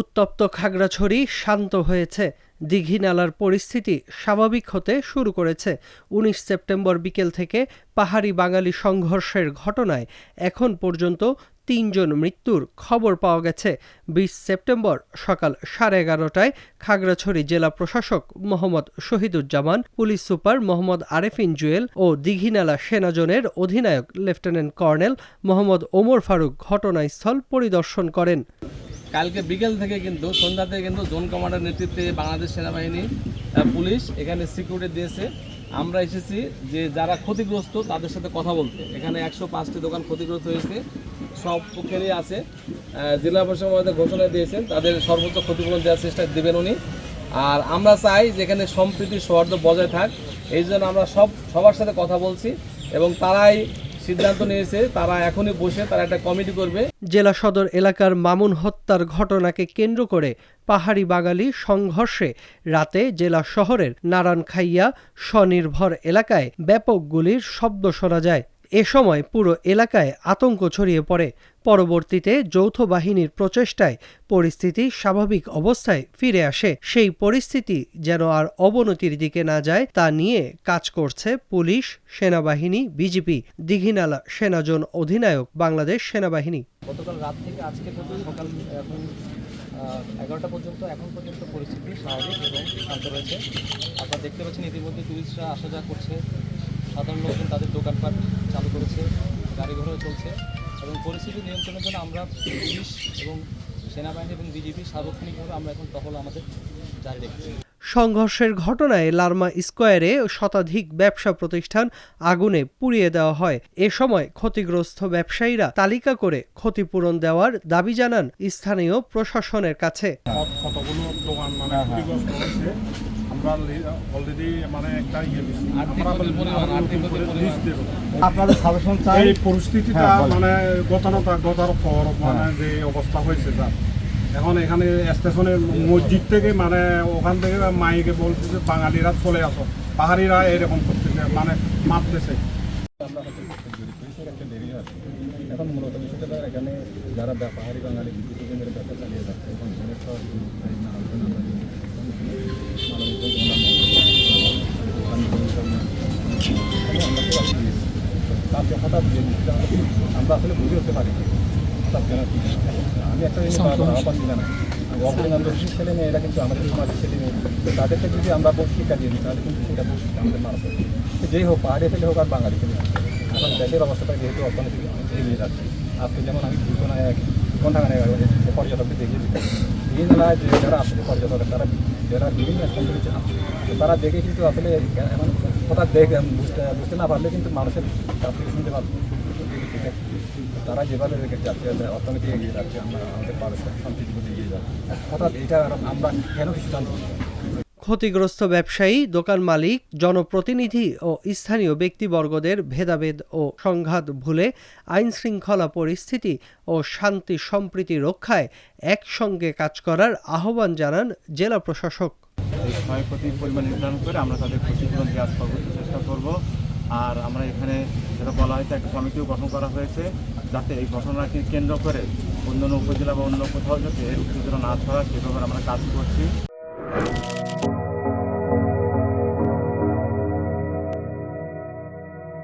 উত্তপ্ত খাগড়াছড়ি শান্ত হয়েছে। দীঘিনালার পরিস্থিতি স্বাভাবিক হতে শুরু করেছে। উনিশ সেপ্টেম্বর বিকেল থেকে পাহাড়ি বাঙালি সংঘর্ষের ঘটনায় এখন পর্যন্ত তিনজন মৃত্যুর খবর পাওয়া গেছে। বিশ সেপ্টেম্বর সকাল সাড়ে এগারোটায় খাগড়াছড়ি জেলা প্রশাসক মোহাম্মদ শহীদুজ্জামান, পুলিশ সুপার মোহাম্মদ আরেফিন জুয়েল ও দীঘিনালা সেনাজনের অধিনায়ক লেফটেন্যান্ট কর্নেল মোহাম্মদ ওমর ফারুক ঘটনাস্থল পরিদর্শন করেন। কালকে বিকেল থেকে কিন্তু সন্ধ্যাতে কিন্তু জোন কমান্ডার নেতৃত্বে বাংলাদেশ সেনাবাহিনী পুলিশ এখানে সিকিউরিটি দিয়েছে। আমরা এসেছি যে যারা ক্ষতিগ্রস্ত তাদের সাথে কথা বলতে। এখানে একশো পাঁচটি দোকান ক্ষতিগ্রস্ত হয়েছে, সব পক্ষেরই আছে। জেলা প্রশাসক মহোদয় ঘোষণা দিয়েছেন, তাদের সর্বোচ্চ ক্ষতিপূরণ দেওয়ার চেষ্টা দেবেন উনি। আর আমরা চাই যেখানে সম্প্রীতি, সৌহার্দ্য বজায় থাক। এই জন্য আমরা সব, সবার সাথে কথা বলছি এবং তারাই সিদ্ধান্ত নিয়েছে, তারা এখনই বসে তারা একটা কমিটি করবে। জেলা সদর এলাকার মামুন হত্যার ঘটনাকে কেন্দ্র করে পাহাড়ি বাঙালি সংঘর্ষে রাতে জেলা শহরের নারায়ণখাইয়া স্বনির্ভর এলাকায় ব্যাপক গুলির শব্দ শোনা যায়। এ সময় পুরো এলাকায় আতঙ্ক ছড়িয়ে পড়ে। পরবর্তীতে যৌথ বাহিনীর প্রচেষ্টায় পরিস্থিতি স্বাভাবিক অবস্থায় ফিরে আসে। সেই পরিস্থিতি যেন আর অবনতির দিকে না যায়, তা নিয়ে কাজ করছে পুলিশ, সেনাবাহিনী, বিজিপি। দীঘিনালা সেনাজন অধিনায়ক, বাংলাদেশ সেনাবাহিনী। গতকাল রাত থেকে আজকে সকাল এগারোটা পর্যন্ত, এখন পর্যন্ত পরিস্থিতি স্বাভাবিক এবং শান্ত রয়েছে। আপনারা দেখতে পাচ্ছেন, ইতিমধ্যে টুরিস্টরা আসা যাওয়া করছে। সাধারণ লোকজন তাদের দোকানপাট চালু করেছে গাড়ি ঘোড়াও চলছে এবং পরিস্থিতি নিয়ন্ত্রণের জন্য আমরা পুলিশ এবং সেনাবাহিনী এবং বিজেপি সার্বক্ষণিকভাবে আমরা এখন টহল আমাদের জারি রেখেছি। সংঘর্ষের ঘটনায় লার্মা স্কোয়ারে শতাধিক ব্যবসা প্রতিষ্ঠান আগুনে পুড়িয়ে দেওয়া হয়। এ সময় ক্ষতিগ্রস্ত ব্যবসায়ীরা তালিকা করে ক্ষতিপূরণ দেওয়ার দাবি জানান স্থানীয় প্রশাসনের কাছে। কতগুলো দোকান মানে ক্ষতিগ্রস্ত হয়েছে? আমরা অলরেডি মানে একটা ইয়ে। আপনাদের সাজেশন চাই? এই পরিস্থিতিটা হ্যাঁ। মানে গতানুতা গতার পর মানে যে অবস্থা হয়েছে স্যার এখন এখানে স্টেশনের মসজিদ থেকে মানে ওখান থেকে মাইকে বলছে যে বাঙালিরা চলে আসো। পাহাড়িরা এরকম করতেছে মানে মারতেছে। এখন মূলত বিষয়টা এখানে যারা পাহাড়ি বাঙালি বিদ্যুৎ কেন্দ্রের ব্যবসা চালিয়ে যাচ্ছে এবং ধনের হঠাৎ আমরা আসলে বুঝে উঠতে পারি। হঠাৎ কেন আমি একটা জিনিস আহ্বান জানাই অপরিণামী ছেলে মেয়ে এরা কিন্তু আমাদের সমাজের ছেলে মেয়ে তাদেরকে যদি আমরা শিক্ষা দিয়ে দিই তাহলে কিন্তু সেটা শিক্ষা আমাদের মারা যেই হোক পাহাড়ি ছেলে হোক আর বাঙালি হোক এখন দেশের অবস্থাটা যেহেতু অর্থনৈতিক এগিয়ে যাচ্ছে আজকে যেমন আমি দুটো না এক ঘণ্টা মানে পর্যটককে দেখিয়ে দিচ্ছি এই মেলায় যে যারা আসলে পর্যটক তারা যারা বিভিন্ন স্থান থেকে আসছে তারা দেখে কিন্তু আসলে এখন হঠাৎ দেখে বুঝতে বুঝতে না পারলে কিন্তু মানুষের কাছ থেকে শুনতে পারবে। তারা যেভাবে অর্থনীতি এগিয়ে যাচ্ছে, আমরা আমাদের শান্তির দিকে এগিয়ে যাচ্ছে। হঠাৎ এটা আমরা কেন জানছি ক্ষতিগ্রস্ত ব্যবসায়ী, দোকান মালিক, জনপ্রতিনিধি ও স্থানীয় ব্যক্তিবর্গদের ভেদাভেদ ও সংঘাত ভুলে আইন শৃঙ্খলা পরিস্থিতি ও শান্তি সম্প্রীতি রক্ষায় একসঙ্গে কাজ করার আহ্বান জানান জেলা প্রশাসক। এই ক্ষয়ক্ষতির পরিমাণ নির্ধারণ করে আমরা তাদের ক্ষতিপূরণ দেওয়ার সর্বোচ্চ চেষ্টা করব। আর আমরা এখানে যেটা বলা হয়েছে, একটা কমিটিও গঠন করা হয়েছে যাতে এই ঘটনাকে কেন্দ্র করে অন্য উপজেলা বা অন্য কোথাও যাতে উত্তেজনা না ছড়া সেভাবে আমরা কাজ করছি।